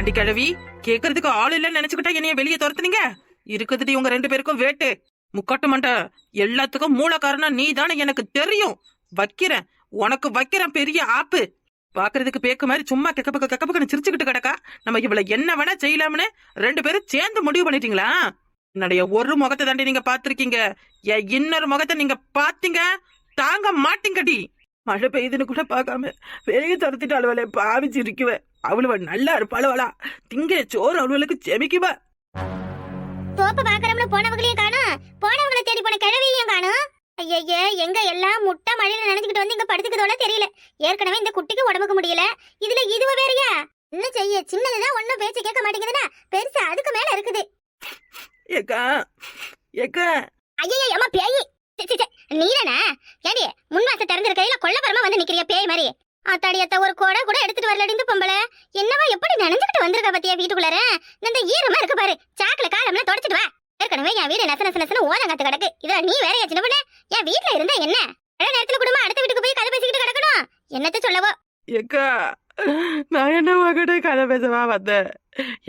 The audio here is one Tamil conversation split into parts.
ஏண்டி கிழவி கேக்குறதுக்கு ஆள் இல்லைன்னு நினைச்சுக்கிட்டா என்னைய வெளியே துரத்துனீங்க? இருக்குதுடி உங்க ரெண்டு பேருக்கும் வேட்டு. முக்கட்டுமண்ட எல்லாத்துக்கும் மூல காரணம் நீ தானே எனக்கு தெரியும். வைக்கிறேன். உனக்கு வைக்கிறேன் பெரிய ஆப்பு. பாக்குறதுக்கு பேக்கு மாதிரி சும்மா கெக்க பக்க கெக்க பக்கம் சிரிச்சுக்கிட்டு கிடக்கா? நம்ம இவ்வளவு என்ன வேணா செய்யலாம்னு ரெண்டு பேரும் சேர்ந்து முடிவு பண்ணிட்டீங்களா? என்னுடைய ஒரு முகத்தை தாண்டி நீங்க பாத்திருக்கீங்க என் இன்னொரு முகத்தை நீங்க பாத்தீங்க தாங்க மாட்டீங்கடி. மழை பெய்யுதுன்னு கூட பார்க்காம வெளியே துரத்திட்டு அலுவலை பாவிச்சு இருக்குவேன் அவ்வளவ நல்லா இருப்பாளவளா. திங்க சோறு அலுவலுக்கு செமிக்குவா. தோப்பு பாக்குறோம்னு போனவங்களையும் காணும். போனவங்களை தேடி போன கிழவியையும் காணும். ஐயய்ய எங்க எல்லாம் முட்டை மழையில நினைச்சுக்கிட்டு வந்து இங்க படுத்துக்கிறதோட தெரியல. ஏற்கனவே இந்த குட்டிக்கு உடம்புக்கு முடியல. இதுல இதுவ வேறயா? என்ன செய்ய? சின்னதுதான் ஒண்ணும் பேச்சு கேட்க மாட்டேங்குதுன்னா பெருசு அதுக்கு மேல இருக்குது. ஏக்கா ஏக்கா. ஐயய்ய அம்மா பேய். நீதானே ஏடி முன் வாச திறந்திருக்கையில கொல்லப்பரமா வந்து நிக்கிறிய பேய் மாதிரி? அத்தாடியத்த ஒரு கொடை கூட எடுத்துட்டு வரல இந்த பொம்பளை. என்னவா எப்படி நினைஞ்சுக்கிட்டு வந்திருக்க பத்தியா வீட்டுக்குள்ளார? இந்த ஈரமா இருக்கு பாரு. சாக்குல காலம்லாம் தொடச்சிட்டு வா. ஏற்கனவே என் வீடு நச நெசன ஓதம் கத்து கிடக்கு. இதுல நீ வேற சின்ன பண்ண? என் வீட்டுல இருந்தா என்ன? பழைய நேரத்துல குடும்பம் அடுத்த வீட்டுக்கு போய் கதை பேசிக்கிட்டு கிடக்கணும். என்னத்த சொல்லவோ? எக்கா நான் என்ன உங்ககிட்ட கதை பேசவா வந்தேன்?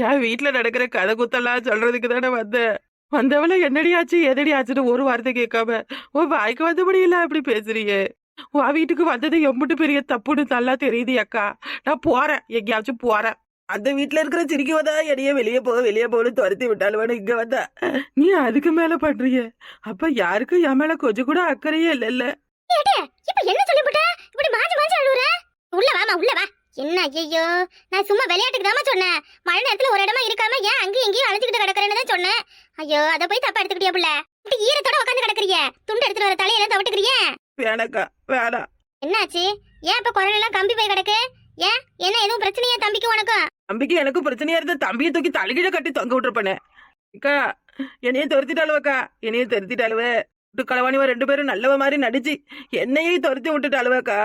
என் வீட்டுல நடக்கிற கதை குத்தெல்லாம் சொல்றதுக்கு தானே வந்தேன். வந்தவள என்னடி ஆச்சு எதடி ஆச்சுன்னு ஒரு வார்த்தை கேட்காம உன் வாய்க்கு வந்தபடி இல்ல அப்படி பேசுறியே உன் வீட்டுக்கு வந்தது எம்பிட்டு பெரிய தப்புன்னு நல்லா தெரியுது அக்கா. நான் போறேன். எங்கேயாச்சும் போறேன். அந்த வீட்டுல இருக்கிற சிரிக்குவதா என்னையே வெளியே போ வெளியே போன்னு துரத்தி விட்டாலும் இங்க வந்தா. நீ அதுக்கு மேல பண்றிய? அப்ப யாருக்கும் என் மேல கொஞ்சம் கூட அக்கறையே இல்லைல்ல? இல்ல இப்ப என்ன சொல்லிவிட்ட இப்படி மாஞ்சு மாஞ்சு அழுவுற? உள்ள வாமா உள்ள வா. என்ன ஐயோ நான் சும்மா விளையாட்டுக்கு தாமா சொன்னேன். மழை நேரத்துல ஒரு இடமா இருக்காம ஏன் அங்கேயும் இங்கேயும் அழைச்சிக்கிட்டு கிடக்குறேன்னு தான் சொன்னேன். ஐயோ அத போய் தப்பா எடுத்துக்கிட்டியா புள்ள? இப்படி ஈரத்தோட உட்காந்து கிடக்குறிய? துண்டு எடுத்துட்டு வர தலையெல்லாம் தவிட்டுக்கிறிய? வேணாக்கா வேணாம் என்னாச்சு? ஏன் இப்ப குரல் எல்லாம் கம்பி போய் கிடக்கு? ஏன்? என்ன எதுவும் பிரச்சனையா தம்பிக்கு உனக்கும் தம்பிக்கு எனக்கு பிரச்சனையா இருந்தா தம்பியை தூக்கி தலைகீழ கட்டி தொங்க விட்டுருப்பேனே. அக்கா என்னைய துரத்திட்டாளுவக்கா என்னைய துரத்திட்டாளுவ. விட்டு களவாணிவ ரெண்டு பேரும் நல்லவ மாதிரி நடிச்சு என்னையும் துரத்தி விட்டுட்டாளுவக்கா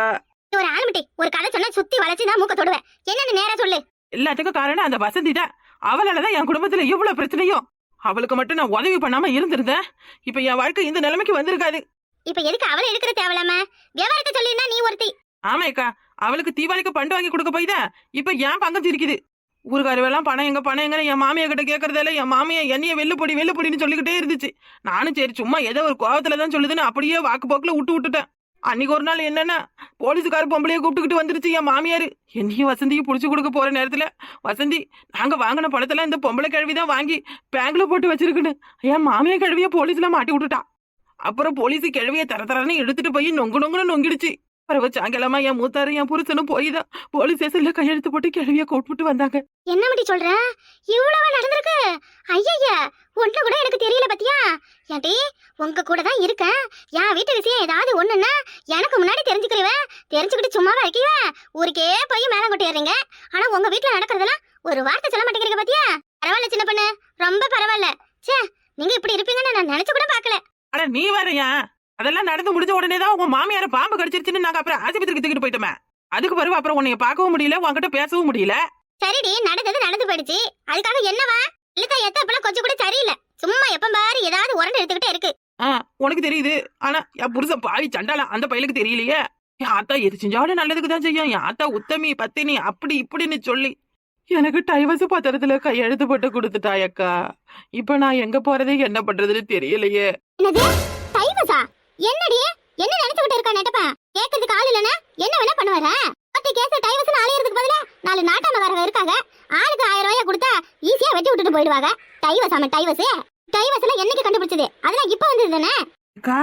ஒரு ஆளுமிட்டி ஒரு கதை சொன்னா சுத்தி வளைச்சு தான் மூக்க தொடுவேன். என்னன்னு நேரா சொல்லு. எல்லாத்துக்கும் காரணம் அந்த வசந்தி தான் அவளாலதான் என் குடும்பத்துல இவ்வளவு பிரச்சனையும் அவளுக்கு மட்டும் நான் உதவி பண்ணாம இருந்திருந்தேன். இப்ப என் வாழ்க்கை இந்த நிலைமைக்கு வந்திருக்காது. இப்ப எதுக்கு அவளை எடுக்கிற தேவலாம விவரத்தை சொல்லிருந்தா நீ ஒருத்தி. ஆமாக்கா அவளுக்கு தீபாவளிக்கு பண்டு வாங்கி கொடுக்க போய் தான் இப்ப ஏன் பங்கம் இருக்குது ஊருக்காரவெல்லாம் பணம் எங்க பணம் எங்க என் மாமியா கிட்ட கேட்கறதால என் மாமியா என்னைய வெள்ளு பொடி வெள்ளு பொடின்னு சொல்லிக்கிட்டே இருந்துச்சு. நானும் சரி சும்மா ஏதோ ஒரு கோவத்துல தான் சொல்லுதுன்னு அப்படியே வாக்கு போக்குல விட்டு விட்டுட்டேன். அன்னைக்கு ஒரு நாள் என்னன்னா போலீஸுக்கார பொம்பளைய கூப்பிட்டுக்கிட்டு வந்துருச்சு என் மாமியார். என்னையும் வசந்தியும் பிடிச்சி கொடுக்க போகிற நேரத்தில் வசந்தி நாங்கள் வாங்கின பணத்தெல்லாம் இந்த பொம்பளை கழுவி தான் வாங்கி பேங்கில் போட்டு வச்சிருக்குன்னு என் மாமியார் கழுவியை போலீஸில் மாட்டி விட்டுட்டா. அப்புறம் போலீஸ் கிழவியை தர தரன்னு எடுத்துட்டு போய் நொங்கு நொங்குன்னு நொங்கிடுச்சு. பிறகு சாயங்காலமா என் மூத்தாரு என் புருஷனும் போய் தான் போலீஸ் ஸ்டேஷன்ல கையெழுத்து போட்டு கிழவிய கூப்பிட்டு வந்தாங்க. என்ன மட்டி சொல்ற? இவ்வளவு நடந்திருக்கு? ஐயய்ய ஒண்ணு கூட எனக்கு தெரியல பத்தியா? ஏன்டி உங்க கூட தான் இருக்கேன். என் வீட்டு விஷயம் ஏதாவது ஒண்ணுன்னா எனக்கு முன்னாடி தெரிஞ்சுக்கிறவ? தெரிஞ்சுக்கிட்டு சும்மாவா இருக்கீவ ஊருக்கே போய் மேல கொட்டிடுறீங்க. ஆனா உங்க வீட்டுல நடக்கிறதெல்லாம் ஒரு வார்த்தை சொல்ல மாட்டேங்கிறீங்க பாத்தியா? பரவாயில்ல சின்ன பொண்ணு. ரொம்ப பரவாயில்ல. ச்சே நீங்க இப்படி இருப்பீங்கன்னு நான் நினைச்சு கூட பார்க்கல. ஆனா நீ வரையா? அதெல்லாம் நடந்து முடிஞ்ச உடனே தான் உங்க மாமியார பாம்பு கடிச்சிருச்சுன்னு நாங்க அப்புறம் ஆஸ்பத்திரிக்கு தூக்கிட்டு போயிட்டோமே. அதுக்கு பிறகு அப்புறம் உன்னைய பார்க்கவும் முடியல உன்கிட்ட பேசவும் முடியல. சரிடி நடந்தது நடந்து போயிடுச்சு. அதுக்காக என்னவா? இல்லக்கா எத்த அப்பெல்லாம் கொஞ்சம் கூட சரியில்லை. சும்மா எப்ப பாரு ஏதாவது உரண்டு எடுத்துக்கிட்டே இருக்கு. ஆ உனக்கு தெரியுது. ஆனா என் புருஷன் பாவி சண்டால அந்த பையலுக்கு தெரியலையே. என் ஆத்தா எது செஞ்சாலும் நல்லதுக்கு தான் செய்யும். என் ஆத்தா உத்தமி பத்தினி அப்படி இப்படின்னு சொல்லி. எனக்கு டைவர்ஸ் பத்திரத்துல கையெழுத்து போட்டு கொடுத்துட்டாயக்கா. இப்ப நான் எங்க போறது என்ன பண்றதுன்னு தெரியலையே. என்னடி? என்ன நினைச்சுக்கிட்டு இருக்கா நெட்டப்பா? கேட்கறதுக்கு ஆள் இல்லனா என்ன வேணா பண்ணுவாரா? பத்து கேஸ் டைவஸ் அலையறதுக்கு பதிலா நாலு நாட்டாமக்காரங்க இருக்காங்க. ஆளுக்கு ஆயிரம் ரூபாய் கொடுத்தா ஈஸியா வெட்டி விட்டுட்டு போயிடுவாங்க. டைவஸ் ஆமா டைவர்ஸ். டைவஸ் எல்லாம் என்னைக்கு கண்டுபிடிச்சது? அதெல்லாம் இப்ப வந்தது தானே? அக்கா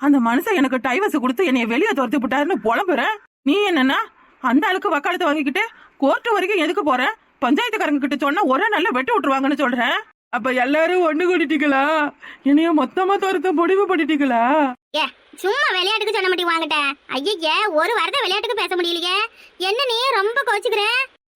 அந்த மனுஷன் எனக்கு டைவர்ஸ் கொடுத்து என்னைய வெளியே துரத்தி விட்டாருன்னு புலம்புறேன். நீ என்னன்னா அந்த ஆளுக்கு வக்காலத்தை வாங்கிக்கிட்டு கோர்ட்டு வரைக்கும் எதுக்கு போற? பஞ்சாயத்துக்காரங்க கிட்ட சொன்னா ஒரே நல்ல வெட்டி விட்டுருவாங்கன்னு சொல்றேன் அப்ப எல்லாரும் ஒண்ணு கூட்டிட்டீங்களா என்னைய மொத்தமா துரத்த முடிவு பண்ணிட்டீங்களா? சும்மா விளையாட்டுக்கு சொன்ன மாட்டி வாங்கிட்ட ஐயய்ய ஒரு வாரத்தை விளையாட்டுக்கு பேச முடியலையே. என்ன நீ ரொம்ப கோச்சுக்கிற?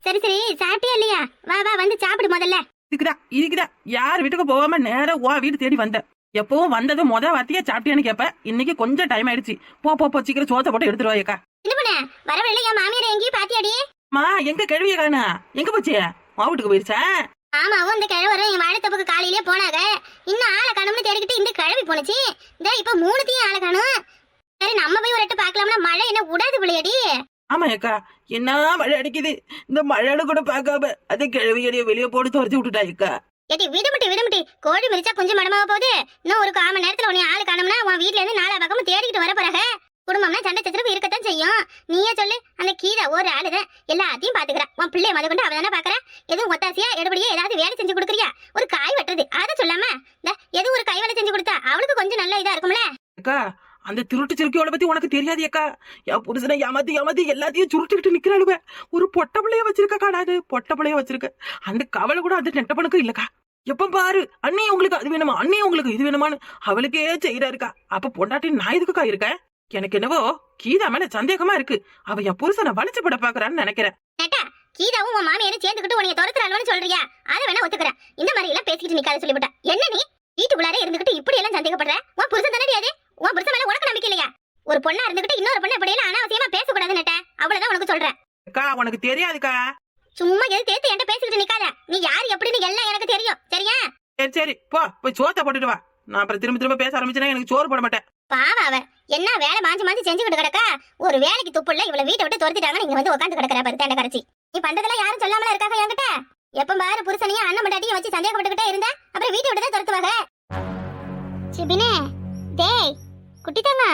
சரி சரி சாப்பிட்டியா இல்லையா? வா வா வந்து சாப்பிடு முதல்ல. இதுக்குதா இதுக்குதா யார் வீட்டுக்கு போகாம நேரா உன் வீடு தேடி வந்த. எப்பவும் வந்தது முத வார்த்தையா சாப்பிட்டியான்னு கேப்ப. இன்னைக்கு கொஞ்சம் டைம் ஆயிடுச்சு. போ போ போ சீக்கிரம் சோத்தை போட்டு எடுத்துருவாயக்கா என்ன பண்ண? வர வழியில என் மாமியார் எங்கேயும் பாத்தியாடி? மா எங்க கழுவிய காணா? எங்க போச்சு? உன் வீட்டுக்கு போயிருச்சா? ஆமாவும் இந்த கிழவரும் என் வாழைத்தப்புக்கு காலையிலே போனாங்க. இன்னும் ஆளை காணும்னு தேடிக்கிட்டு இந்த கிழவி போனுச்சு இந்த இப்ப மூணுத்தையும் ஆளை காணும். சரி நம்ம போய் ஒரு எட்டு பார்க்கலாம்னா மழை என்ன விடாது பிள்ளையடி ஆமா அக்கா என்ன மழை அடிக்குது? இந்த மழைன்னு கூட பார்க்காம அது கிழவியடைய வெளியே போட்டு துரத்தி விட்டுட்டா அக்கா ஏடி விடுமுட்டி விடுமுட்டி. கோழி மிரிச்சா கொஞ்சம் மடமாக போகுது. இன்னும் ஒரு கால் மணி நேரத்துல உன்னை ஆளு காணோம்னா உன் வீட்ல இருந்து நாலா பக்கமும் தேடிக்கிட்டு வர போறாங்க. குடும்பம்னா சண்டை சச்சரவு இருக்கத்தான் செய்யும். நீயே சொல்லு அந்த கீழே ஒரு ஆளுதான். எல்லாத்தையும் பாத்துக்கிறா உன் பிள்ளைய முத கொண்டு அவ தானே பாக்குறா எதுவும் ஒத்தாசியா எடுபடியா ஏதாவது வேலை செஞ்சு கொடுக்குறியா? ஒரு காய் வெட்டுறது. அதை சொல்லாம இந்த எது ஒரு கை வேலை செஞ்சு கொடுத்தா அவளுக்கு கொஞ்சம் நல்ல இதா இருக்கும்ல? அக்கா அந்த திருட்டு சிறுக்கியோட பத்தி உனக்கு தெரியாது அக்கா. என் புருஷனை ஏமாத்தி ஏமாத்தி எல்லாத்தையும் சுருட்டுக்கிட்டு நிக்கிறாளுவ. ஒரு பொட்ட பிள்ளைய வச்சிருக்கா அது பொட்ட பிள்ளைய வச்சிருக்க அந்த கவலை கூட அந்த நெட்டப்பனுக்கு இல்லக்கா. எப்ப பாரு அண்ணி உங்களுக்கு அது வேணுமா? அண்ணி உங்களுக்கு இது வேணுமான்னு அவளுக்கே செய்யறா இருக்கா அப்ப பொண்டாட்டி நான் இதுக்குக்கா இருக்கேன்? எனக்கு என்னவோ கீதா மேல சந்தேகமா இருக்கு. அவ என் புருஷனை வளைச்சு பட பாக்குறான்னு நினைக்கிறேன். கீதாவும் உன் மாமியாரும் சேர்ந்துக்கிட்டு உன்னைய துரத்துறாளோன்னு சொல்றியா? அதை வேணா ஒத்துக்கிறேன். இந்த மாதிரி எல்லாம் பேசிக்கிட்டு நிக்காத சொல்லிவிட்டா. என்ன நீ? வீட்டுக்குள்ளார இருந்துகிட்டு இப்படி எல்லாம் சந்தேகப்படுற? உன் புருஷன் தானே அது? உன் புருஷன் மேல உனக்கு நம்பிக்கை இல்லையா? ஒரு பொண்ணா இருந்துகிட்டு இன்னொரு பொண்ணை இப்படி எல்லாம் அனாவசியமா பேசக்கூடாது நட்ட. அவ்வளவுதான் உனக்கு சொல்றேன். அக்கா உனக்கு தெரியாதுக்கா. சும்மா எது தேத்து என்கிட்ட பேசிக்கிட்டு நிக்காத. நீ யார் எப்படின்னு எல்லாம் எனக்கு தெரியும். சரியா? சரி சரி. போ போய் சோத்த போட்டுட்டு வா. நான் அப்புறம் திரும்ப திரும்ப பேச ஆரம்பிச்சேன்னா எனக்கு சோறு போட மாட்டேன். பாவ அவ என்ன வேலை மாஞ்சி மாஞ்சி செஞ்சுக்கிட்டு கிடக்கா? ஒரு வேலைக்கு துப்புள்ள இவ்வளவு வீட்டை விட்டு துரத்திட்டாங்கன்னு இங்க வந்து உட்காந்து கிடக்குற பாரு தேண்ட கரைச்சி. நீ பண்றதெல்லாம் யாரும் சொல்லாமல இருக்காங்க என்கிட்ட? எப்ப பாரு புருஷனையும் அண்ணன் மண்டாட்டியும் வச்சு சந்தேகப்பட்டுக்கிட்டே இருந்தா? அப்புறம் வீட்டை விட்டு தான் துரத்துவாங்க. சிபினே டேய் குட்டித்தம்மா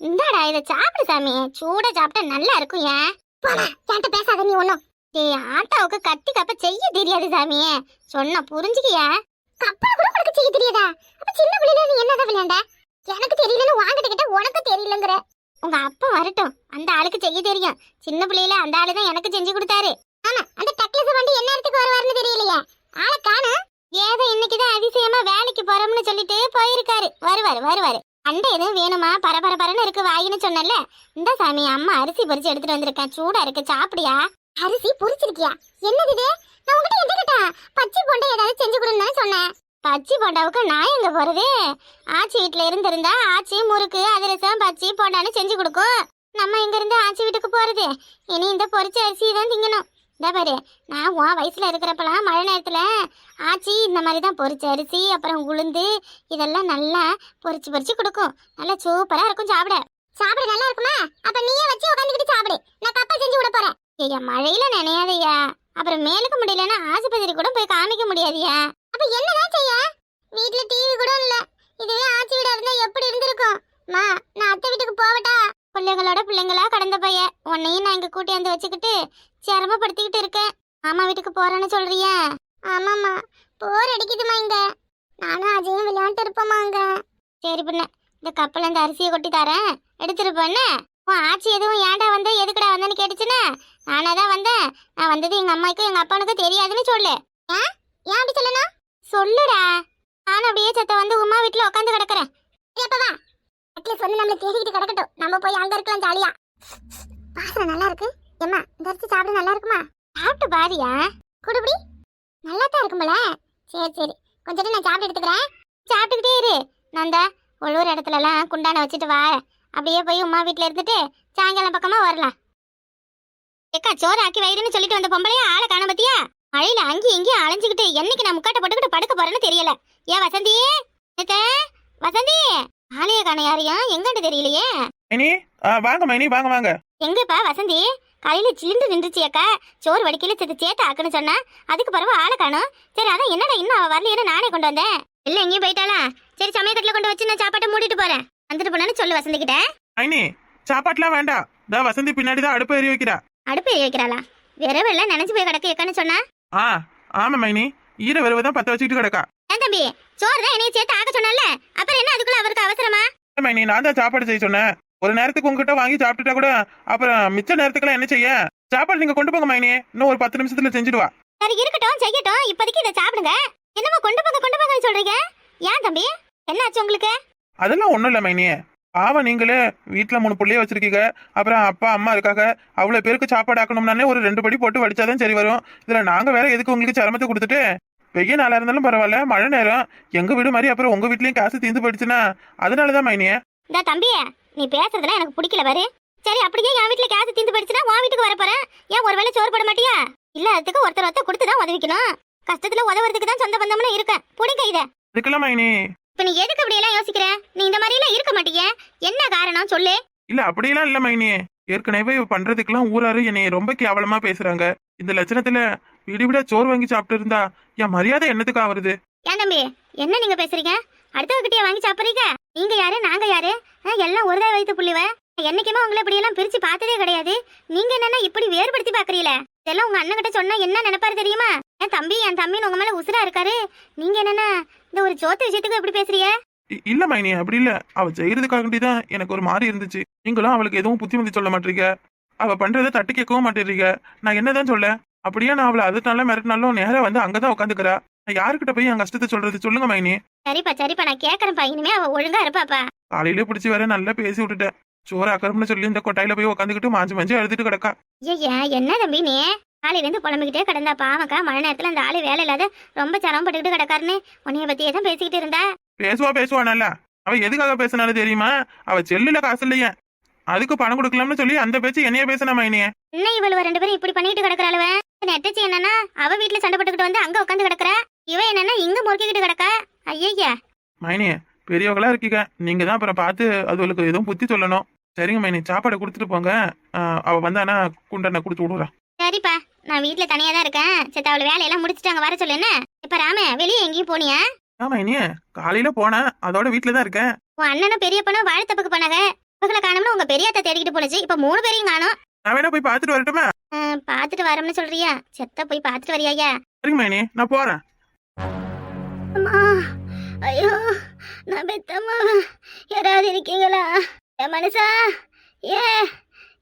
இந்தாடா இதை சாப்பிடு சாமி. சூட சாப்பிட்டா நல்லா இருக்கும் ஏன்? போடா என்கிட்ட பேசாத நீ ஒண்ணும். டேய் ஆட்டாவுக்கு கட்டி கப்ப செய்ய தெரியாது சாமி. சொன்னா புரிஞ்சுக்கியா? கப்பல கூட உனக்கு செய்ய தெரியாதா? அப்ப சின்ன பிள்ளைல நீ என்னதான் விளையாண்ட? எனக்கு தெரியலன்னு வாங்கிட்டு கிட்ட உனக்கு தெரியலங்கிற. உங்க அப்பா வரட்டும். அந்த ஆளுக்கு செய்ய தெரியும். சின்ன பிள்ளையில அந்த ஆளு தான் எனக்கு செஞ்சு கொடுத்தாரு. ஆமா அந்த டக்லஸ் வண்டி என்ன இடத்துக்கு வருவாருன்னு தெரியலையே. ஆளை காணு ஏதோ இன்னைக்குதான் அதிசயமா வேலைக்கு போறோம்னு சொல்லிட்டு போயிருக்காரு. வருவாரு வருவாரு. அண்டை எதுவும் வேணுமா? பரபரபரன்னு இருக்கு வாயின்னு சொன்னல இந்த சாமி அம்மா அரிசி பொரிச்சு எடுத்துட்டு வந்திருக்கேன். சூடா இருக்கு. சாப்பிடியா? அரிசி பொரிச்சிருக்கியா? என்னது இது? நான் உங்ககிட்ட என்ன கேட்டேன் பச்சை போண்டை ஏதாவது செஞ்சு கொடுன்னு சொன்னேன். பச்சி போண்டாவுக்கு நான் எங்க போறது? ஆச்சி வீட்டுல இருந்திருந்தா ஆச்சி முறுக்கு அதிரசம் பச்சி போண்டான்னு செஞ்சு கொடுக்கும். நம்ம இங்க இருந்து ஆச்சி வீட்டுக்கு போறது? இனி இந்த பொரிச்ச அரிசி தான் திங்கணும். இந்த பாரு நான் உன் வயசுல இருக்கிறப்பெல்லாம் மழை நேரத்துல ஆச்சி இந்த மாதிரி தான் பொரிச்ச அரிசி அப்புறம் உளுந்து இதெல்லாம் நல்லா பொரிச்சு பொரிச்சு கொடுக்கும். நல்லா சூப்பரா இருக்கும் சாப்பிட. சாப்பிட நல்லா இருக்குமா? அப்ப நீயே வச்சு உட்காந்துக்கிட்டு சாப்பிடு. நான் கப்பல் செஞ்சு விட போறேன். ஐயா மழையில நினையாதையா அப்புறம் மேலுக்கு முடியலன்னா ஆஸ்பத்திரி கூட போய் காமிக்க முடியாதியா அப்ப என்னதான் செய்ய? வீட்ல டிவி கூட இல்ல. இதுவே ஆச்சி வீடா இருந்தா எப்படி இருந்திருக்கும்? மா நான் அத்தை வீட்டுக்கு போகட்டா? பிள்ளைங்களோட பிள்ளைங்களா கடந்த பைய. உன்னையும் நான் இங்க கூட்டியாந்து வச்சுக்கிட்டு சிரமப்படுத்திக்கிட்டு இருக்கேன். மாமா வீட்டுக்கு போறேன்னு சொல்றியா. ஆமாம்மா. போர் அடிக்குதுமா இங்க. நானும் அஜயும் விளையாண்டு இருப்போமா அங்க. சரி பண்ண இந்த கப்பல் அந்த அரிசியை கொட்டி தரேன். எடுத்துட்டு உன் ஆச்சி எதுவும் ஏன்டா வந்த எதுக்குடா வந்தேன்னு கேட்டுச்சுன்னா? நானா தான் வந்தேன். நான் வந்தது எங்க அம்மாக்கும் எங்க அப்பானுக்கும் தெரியாதுன்னு சொல்லு. ஏன்? ஏன் அப்படி சொல்லணும்? சொல்லுடா. நானும் அப்படியே சத்த வந்து உமா வீட்ல உட்காந்து கிடக்குறேன். எப்பவா அட்லீஸ்ட் வந்து நம்மள தேடிக்கிட்டு கிடக்கட்டும். நம்ம போய் அங்க இருக்கலாம் ஜாலியா. பாசம் நல்லா இருக்கு. ஏம்மா இந்த அரிசி சாப்பிட நல்லா இருக்குமா? சாப்பிட்டு பாரியா. குடுபடி நல்லா தான் இருக்கும்ல சரி சரி. கொஞ்சம் நான் சாப்பிட்டு எடுத்துக்கிறேன். சாப்பிட்டுக்கிட்டே இரு. நான் இந்த உள்ளூர் இடத்துலலாம் குண்டான வச்சுட்டு வா அப்படியே போய் உமா வீட்டில் இருந்துட்டு சாயங்காலம் பக்கமா வரலாம். ஏக்கா சோறு ஆக்கி வயிறுன்னு சொல்லிட்டு வந்த பொம்பளையா? ஆளை காண பத்தியா? மழையில அங்கேயும் இங்கேயும் அலைஞ்சுக்கிட்டு என்னைக்கு நான் முக்காட்ட போட்டுக்கிட்டு படுக்க போறேன்னு தெரியல. ஏன் வசந்தி? வசந்தி? ஆலய காண யாரையும் எங்கன்னு தெரியலையே. மைனி வாங்க மைனி வாங்க வாங்க. எங்கப்பா வசந்தி? காலையில சிலிண்டு நின்றுச்சு அக்கா. சோறு வடிக்கையில சேர்த்து சேர்த்து ஆக்குன்னு சொன்னா அதுக்கு பிறகு ஆளை காணும். சரி அதான் என்னடா இன்னும் அவ வரலையேன்னு நானே கொண்டு வந்தேன். இல்ல எங்கேயும் போயிட்டாளா? சரி சமயக்கட்டில கொண்டு வச்சு நான் சாப்பாட்டை மூடிட்டு போறேன். வந்துட்டு போனான்னு சொல்லு வசந்தி கிட்ட மைனி சாப்பாட்டுலாம் வேண்டாம். வசந்தி பின்னாடி தான் அடுப்பு எறி வைக்கிறா. அடுப்பு எரிய வைக்கிறாளா? விரவு எல்லாம் நினைச்சு போய் கிடக்கு எக்கான்னு சொன்னா. ஆ ஆமா மைனி. ஈர வெறுவை தான் பத்த வச்சுக்கிட்டு கிடக்கா. ஏன் தம்பி? சோறு தான் என்னைய சேர்த்து ஆக்க சொன்னல அப்புறம் என்ன அதுக்குள்ள அவருக்கு அவசரமா? மைனி நான் தான் சாப்பாடு செய்ய சொன்னேன். ஒரு நேரத்துக்கு உங்ககிட்ட வாங்கி சாப்பிட்டுட்டா கூட அப்புறம் மிச்ச நேரத்துக்குலாம் என்ன செய்ய? சாப்பாடு நீங்க கொண்டு போங்க மைனி. இன்னும் ஒரு பத்து நிமிஷத்துல செஞ்சுடுவா. சரி இருக்கட்டும் செய்யட்டும். இப்போதைக்கு இதை சாப்பிடுங்க. என்னமோ கொண்டு போங்க கொண்டு போங்கன்னு சொல்றீங்க? ஏன் தம்பி? என்னாச்சு உங்களுக்கு? அதெல்லாம் ஒண்ணும் இல்ல மைனி. பாவம் நீங்களே வீட்டுல மூணு புள்ளைய வச்சிருக்கீங்க. அப்புறம் அப்பா அம்மா இருக்காங்க. அவ்வளவு பேருக்கு சாப்பாடு ஆக்கணும்னாலே ஒரு ரெண்டு படி போட்டு வடிச்சாதான் சரி வரும். இதுல நாங்க வேற எதுக்கு உங்களுக்கு சிரமத்தை கொடுத்துட்டு? வெய்ய நாளா இருந்தாலும் பரவாயில்ல மழை நேரம். எங்க வீடு மாதிரி அப்புறம் உங்க வீட்லயும் காசு தீர்ந்து போயிடுச்சுன்னா? அதனாலதான் மைனியே. இந்த தம்பி நீ பேசுறதுலாம் எனக்கு பிடிக்கல பாரு. சரி அப்படியே என் வீட்டுல கேஸ் தீந்து போயிடுச்சுன்னா உன் வீட்டுக்கு வர போறேன். ஏன் ஒருவேளை சோறு போட மாட்டியா? இல்ல அதுக்கு ஒருத்தர் ஒருத்தர் கொடுத்து தான் உதவிக்கணும். கஷ்டத்துல உதவுறதுக்கு தான் சொந்த பந்தம்னு இருக்கேன் பிடிக்க இத. அதுக்கெல்லாம் மைனி. இப்ப நீ எதுக்கு அப்படி எல்லாம் யோசிக்கிற? நீ இந்த காரணம் சொல்லு. இல்ல அப்படியெல்லாம் இல்ல மைனி ஏற்கனவே இவ பண்றதுக்கெல்லாம் ஊராரு என்னைய ரொம்ப கேவலமா பேசுறாங்க. இந்த லட்சணத்துல விடி விட சோறு வாங்கி சாப்பிட்டு இருந்தா என் மரியாதை என்னத்துக்கு ஆவறது? ஏன் தம்பி என்ன நீங்க பேசுறீங்க? அடுத்தவகிட்டயே வாங்கி சாப்பிடுறீங்க? நீங்க யாரு நாங்க யாரு? எல்லாம் ஒருதா வைத்து புள்ளிவ. என்னைக்குமே உங்களை இப்படி எல்லாம் பிரிச்சு பார்த்ததே கிடையாது. நீங்க என்னன்னா இப்படி வேறுபடுத்தி பாக்குறீல இதெல்லாம் உங்க அண்ணன் கிட்ட சொன்னா என்ன நினைப்பாரு தெரியுமா? என் தம்பி என் தம்பின்னு உங்க மேல உசுரா இருக்காரு? நீங்க என்னன்னா இந்த ஒரு சோத்து விஷயத்துக்கு எப்படி பேசுறீங்க? இல்ல மைனி அப்படி இல்ல. அவ செய்யறதுக்காண்டி தான் எனக்கு ஒரு மாதிரி இருந்துச்சு. நீங்களும் அவளுக்கு எதுவும் புத்திமதி சொல்ல மாட்டீங்க. அவ பண்றதை தட்டி கேட்கவும் மாட்டேறீங்க நான் என்னதான் சொல்ல? அப்படியே நான் அவளை அதனால மிரட்டினாலும் நேரா வந்து அங்கதான் உட்காந்துக்கிறா நான் யாருக்கிட்ட போய் என் கஷ்டத்தை சொல்றது? சொல்லுங்க மைனி. சரிப்பா சரிப்பா நான் கேக்குறேன்ப்பா இனிமே அவ ஒழுங்கா இருப்பாப்பா. காலையிலே பிடிச்சி வேற நல்லா பேசி விட்டுட்டேன். சோறு அக்கறம்னு சொல்லி இந்த கொட்டாயில போய் உட்காந்துக்கிட்டு மாஞ்சு மாஞ்சு அழுதுட்டு கிடக்கா. ஐயா என்ன தம்பி நீ? காலையில இருந்து புலம்பிக்கிட்டே கிடந்தா பாவக்கா மழை நேரத்துல அந்த ஆளு வேலை இல்லாத ரொம்ப சிரமப்பட்டுக்கிட்டு கிடக்காருன்னு உன்னைய பத்தியே தான் பேசிக்கிட்டு இருந்தா. பேசுவா பேசுவானல்ல. அவ எதுக்காக பேசினாலும் தெரியுமா? அவ செல்லுல காசு இல்லையே. அதுக்கு பணம் கொடுக்கலாம்னு சொல்லி அந்த பேச்சு என்னைய பேசினா மைனிய என்ன இவளுவ ரெண்டு பேரும் இப்படி பண்ணிட்டு கிடக்குறாளுவ நெட்டச்சி என்னன்னா அவ வீட்டுல சண்டை போட்டுக்கிட்டு வந்து அங்க உட்காந்து கிடக்குற? இவ என்னன்னா இங்க முறுக்கிக்கிட்டு கிடக்கா? ஐயய்யா. மைனிய பெரியவங்களா இருக்கீங்க. நீங்க தான் அப்புறம் பார்த்து அதுகளுக்கு எதுவும் புத்தி சொல்லணும். சரிங்க மைனி சாப்பாடை கொடுத்துட்டு போங்க. அவ வந்தானா குண்டனை கொடுத்து விடுறா. சரிப்பா நான் வீட்டுல தனியா தான் இருக்கேன். சரி அவளு வேலையெல்லாம் முடிச்சுட்டு அங்க வர சொல்லு என்ன? இப்ப ராம வெளியே எங்கேயும் போனியா? ஆ மைனிய காலையில போனேன். அதோட வீட்டுல தான் இருக்கேன். உன் அண்ணனும் பெரிய பொண்ணும் வாழைத்தப்புக்கு போனாங்க. இவங்களை காணோம்னு உங்க பெரியாத்த தேடிக்கிட்டு போனுச்சு இப்ப மூணு பேரையும் காணோம். நான் வேணா போய் பார்த்துட்டு வரட்டுமா? பாத்துட்டு வரோம்னு சொல்றியா? செத்த போய் பாத்துட்டு வரியா ஐயா? சரிங்க மைனி நான் போறேன். அம்மா ஐயோ நான் பெத்தம்மா. யாராவது இருக்கீங்களா? என் மனசா ஏ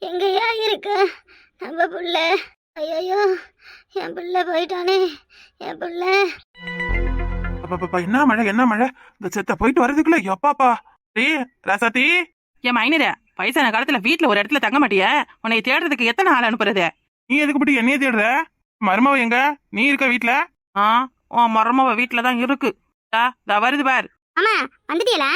எங்கயா இருக்கு? நம்ம புள்ள. ஐயோ என் புள்ள போயிட்டானே. என் புள்ள. அப்பப்பா என்ன மழை என்ன மழை? இந்த செத்த போயிட்டு வர்றதுக்குள்ள எப்பாப்பா? டீ ரசாத்தி என் மைனர வயசான காலத்துல வீட்ல ஒரு இடத்துல தங்க மாட்டிய? உன்னை தேடுறதுக்கு எத்தனை ஆள் அனுப்புறது? நீ எதுக்கு இப்படி என்னைய தேடுற? மருமவ எங்க? நீ இருக்க வீட்ல? ஆ உன் மரமவ வீட்டுல தான் இருக்கு. தா, தா வருது பார். ஆமா வந்துட்டீங்களா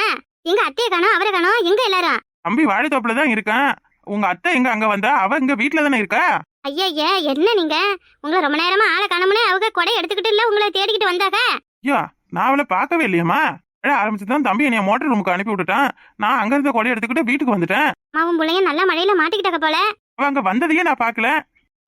எங்க அத்தையை காணோம் அவரை காணோம் எங்க எல்லாரும்? தம்பி வாழைத்தோப்புல தான் இருக்கேன். உங்க அத்தை எங்க அங்க வந்தா? அவ இங்க வீட்ல தானே இருக்கா? ஐயா என்ன நீங்க? உங்களை ரொம்ப நேரமா ஆளை காணோம்னு அவங்க கொடை எடுத்துக்கிட்டு இல்ல உங்களை தேடிக்கிட்டு வந்தாங்க? ஐயா நான் அவளை பார்க்கவே இல்லையம்மா. மழை ஆரம்பிச்சுதான் தம்பி என்னைய மோட்டர் ரூமுக்கு அனுப்பி விட்டுட்டான். நான் அங்க இருந்த கொடையை எடுத்துக்கிட்டு வீட்டுக்கு வந்துட்டேன். மாவும் பிள்ளைங்க நல்லா மழையில மாட்டிக்கிட்டாங்க போல. அவ அங்க வந்ததையே நான் பார்க்கல.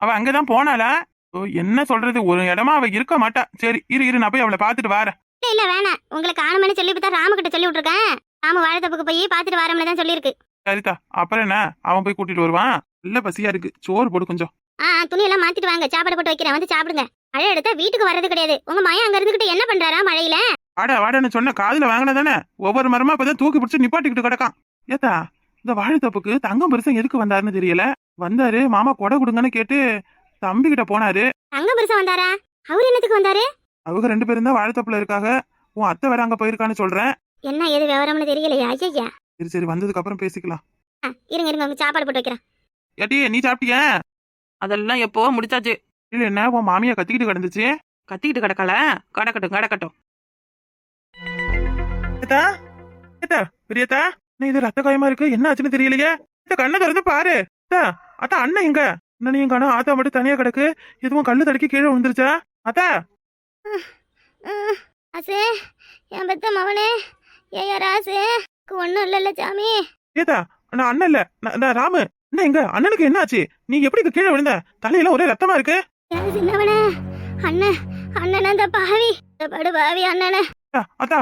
அவ அங்கதான் போனாளா? ஓ, என்ன சொல்றது? ஒரு இடமா அவ இருக்க மாட்டா. சரி இரு இரு நான் போய் அவளை பார்த்துட்டு வரேன். இல்ல இல்ல வேணாம். உங்களுக்கு காணுமனு சொல்லி தான் ராம கிட்ட சொல்லி விட்டுருக்கேன். ராம வாழைத்தப்புக்கு போய் பாத்துட்டு வரம்னு தான் சொல்லியிருக்கு. சரிதா அப்புறம் என்ன? அவன் போய் கூட்டிட்டு வருவான்? நல்ல பசியா இருக்கு. சோறு போடு கொஞ்சம். ஆ ஆ, துணியெல்லாம் மாத்திட்டு வாங்க. சாப்பாடு போட்டு வைக்கிறேன். வந்து சாப்பிடுங்க. மழை எடுத்தா வீட்டுக்கு வர்றது கிடையாது. உங்க மயம் அங்க இருந்துகிட்டு என்ன பண்றாரா மழையில? வாடா வாடான்னு சொன்ன காதுல வாங்கின தானே? ஒவ்வொரு மரமா இப்பதான் தூக்கி பிடிச்சு நிப்பாட்டிக்கிட்டு கிடக்கான். ஏத்தா இந்த வாழைத்தப்புக்கு தங்கம் பெருசா எதுக்கு வந்தாருன்னு தெரியல? வந்தாரு மாமா கொடை கொடுங்கன்னு கேட்டு தம்பி கிட்ட போனாரு. அங்க பெருசா வந்தாரா? அவரு என்னத்துக்கு வந்தாரு? அவங்க ரெண்டு பேரும் தான் வாழைத்தப்புல இருக்காக. உன் அத்தை வேற அங்க போயிருக்கான்னு சொல்றேன். என்ன எது விவரம்னு தெரியலையா? ஐயா சரி சரி வந்ததுக்கு அப்புறம் பேசிக்கலாம் இருங்க இருங்க உங்க சாப்பாடு போட்டு வைக்கிறேன். ஏட்டி நீ சாப்பிட்டிய? அதெல்லாம் எப்போ முடிச்சாச்சு. இல்ல என்ன உன் மாமியா கத்திக்கிட்டு கிடந்துச்சு? கத்திக்கிட்டு கிடக்கல. கடக்கட்டும் கடக்கட்டும். என்ன இது ரத்த காயமா இருக்கு என்ன ஆச்சுன்னு தெரியலையே? இந்த கண்ணை திறந்து பாரு. அத்தா அத்தா அண்ணன் எங்க? அண்ணனையும் காணோம் ஆத்தா மட்டும் தனியா கிடக்கு. எதுவும் கல்லு தடுக்கி கீழே விழுந்துருச்சா? அத்தா. ஆசு என் பெத்த மவனே ஏயா ராசு ஒன்னும் சாமி. ஏத்தா நான் அண்ணன் இல்ல நான் ராமு. என்ன எங்க? அண்ணனுக்கு என்ன ஆச்சு நீ எப்படி கீழே விழுந்த? தலையில ஒரே ரத்தமா இருக்கு. சின்னவனே? அண்ணன் அண்ணன் அந்த பாவி. படு பாவி அண்ணனே. அத்தா,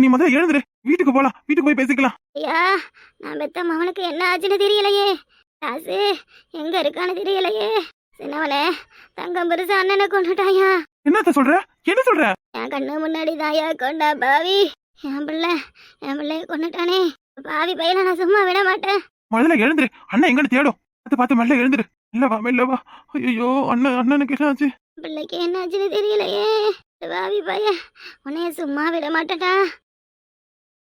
நீ முதல்ல எழுந்துரு. வீட்டுக்கு போலாம். வீட்டுக்கு போய் பேசிக்கலாம். ஐயா நான் பெத்த மகனுக்கு என்ன ஆச்சுன்னு தெரியலையே. ராசு எங்க இருக்கான்னு தெரியலையே. சின்னவனே தங்கம் பெருசா அண்ணனை கொண்டுட்டாயா? என்னத்த சொல்ற? என்ன சொல்ற? என் கண்ணு முன்னாடி தாயா கொண்டா பாவி. என் பிள்ளை என் பிள்ளைய கொண்டுட்டானே. பாவி பையனை நான் சும்மா விட மாட்டேன். முதல்ல எழுந்துரு. அண்ணன் எங்கன்னு தேடும். பார்த்து பார்த்து மெல்ல எழுந்துரு. இல்லவா இல்லவா ஐயோ அண்ணன் அண்ணனுக்கு என்னாச்சு? பிள்ளைக்கு என்ன ஆச்சுன்னு தெரியலையே. பாவி பையன் உன்னைய சும்மா விட மாட்டேடா